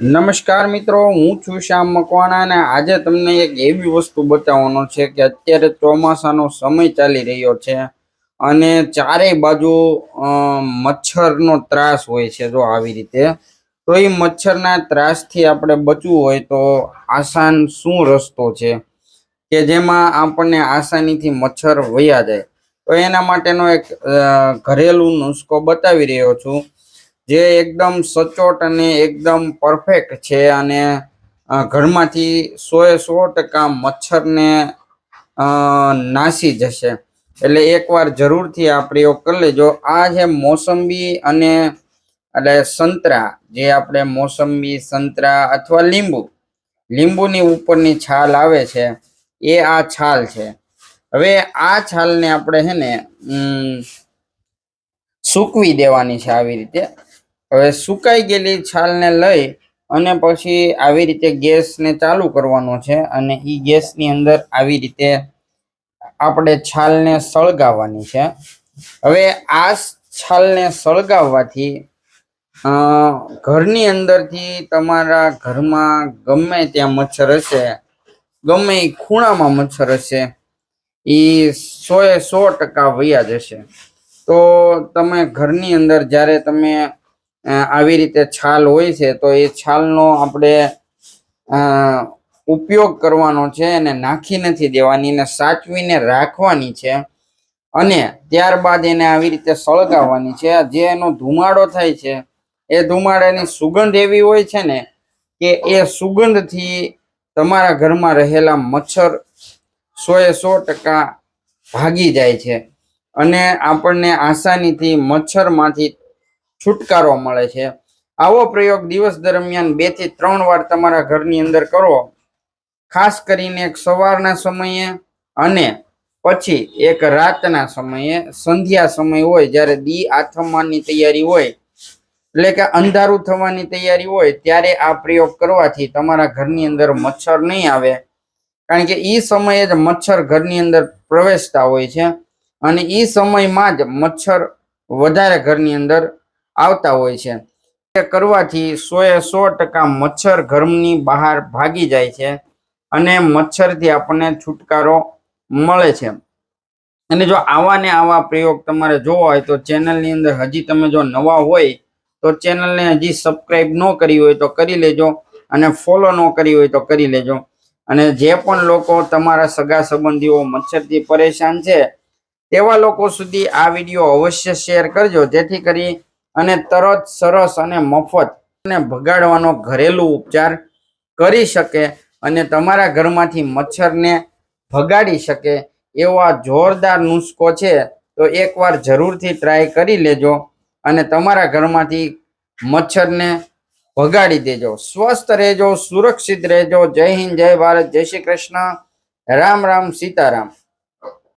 નમસ્કાર મિત્રો, હું છું શ્યામ મકવાણા અને આજે તમને એક એવી વસ્તુ બતાવવાનો છે કે અત્યારે ચોમાસાનો સમય ચાલી રહ્યો છે અને ચારેય બાજુ મચ્છરનો ત્રાસ હોય છે જો આવી રીતે. તો એ મચ્છરના ત્રાસથી આપણે બચવું હોય તો આસાન શું રસ્તો છે? કે જેમાં આપણને આસાનીથી મચ્છર વયા જાય. તો એના માટેનો એક ઘરેલું નુસ્ખો બતાવી રહ્યો છું. જે એકદમ સચોટ અને એકદમ પરફેક્ટ છે અને ઘરમાંથી સો એ સો ટકા મચ્છરને નાસી જશે. એટલે એકવાર જરૂરથી આ પ્રયોગ કરી લેજો. આ છે મોસંબી અને, એટલે સંતરા, જે આપણે મોસંબી, સંતરા અથવા લીંબુ, લીંબુની ઉપરની છાલ આવે છે, એ આ છાલ છે. હવે આ છાલને આપણે છે ને સૂકવી દેવાની છે આવી રીતે. હવે સુકાઈ ગયેલી છાલને લઈ અને પછી આવી રીતે ગેસને ચાલુ કરવાનો છે અને એ ગેસની અંદર આવી રીતે આપણે છાલને સળગાવવાની છે. હવે આ છાલને સળગાવવાથી ઘરની અંદરથી તમારા ઘરમાં ગમે ત્યાં મચ્છર હશે, ગમે એ ખૂણામાં મચ્છર હશે એ સો એ સો ટકા વયા જશે. તો તમે ઘરની અંદર જ્યારે તમે આવી રીતે છાલ હોય છે, તો એ છાલનો આપણે ઉપયોગ કરવાનો છે એને નાખી નથી દેવાની ને સાચવીને રાખવાની છે. અને ત્યારબાદ એને આવી રીતે સળગાવવાની છે. જે એનો ધુમાડો થાય છે, એ ધુમાડાની સુગંધ એવી હોય છે ને, કે એ સુગંધથી તમારા ઘરમાં રહેલા મચ્છર સો એ સો ટકા ભાગી જાય છે. અને આપણને આસાનીથી મચ્છરમાંથી છુટકારો મળે છે. આવો પ્રયોગ દિવસ દરમિયાન બેથી ત્રણ વાર તમારા ઘરની અંદર કરો. ખાસ કરીને એક સવારના સમયે અને પછી એક રાતના સમયે. સંધ્યા સમય હોય જ્યારે દી આથમવાની તૈયારી હોય, એટલે કે અંધારું થવાની તૈયારી હોય, ત્યારે આ પ્રયોગ કરવાથી તમારા ઘરની અંદર મચ્છર નહીં આવે. કારણ કે એ સમયે જ મચ્છર ઘરની અંદર પ્રવેશતા હોય છે અને એ સમયમાં જ મચ્છર વધારે ઘરની અંદર આવતા હોય છે. એ કરવાથી સો એ સો ટકા મચ્છર ઘરની બહાર ભાગી જાય છે અને મચ્છરથી આપણને છુટકારો મળે છે. અને જો આવા ને આવા પ્રયોગ તમારે જોવા હોય તો ચેનલની અંદર હજી તમે જો નવા હોય તો ચેનલને હજી સબસ્ક્રાઈબ ન કરી હોય તો કરી લેજો અને ફોલો ન કરી હોય તો કરી લેજો. અને જે પણ લોકો તમારા સગા સંબંધીઓ મચ્છરથી પરેશાન છે, તેવા લોકો સુધી આ વીડિયો અવશ્ય શેર કરજો. જેથી કરી અને તરત સરસ અને મફત ને ભગાડવાનો ઘરેલું ઉપચાર કરી શકે અને તમારા ઘરમાંથી મચ્છરને ભગાડી શકે એવો જોરદાર નુસ્ખો છે, તો એકવાર જરૂરથી ટ્રાય કરી લેજો અને તમારા ઘરમાંથી મચ્છરને ભગાડી દેજો. સ્વસ્થ રહેજો, સુરક્ષિત રહેજો. જય હિન્દ, જય ભારત, જય શ્રી કૃષ્ણ. રામ રામ, સીતારામ.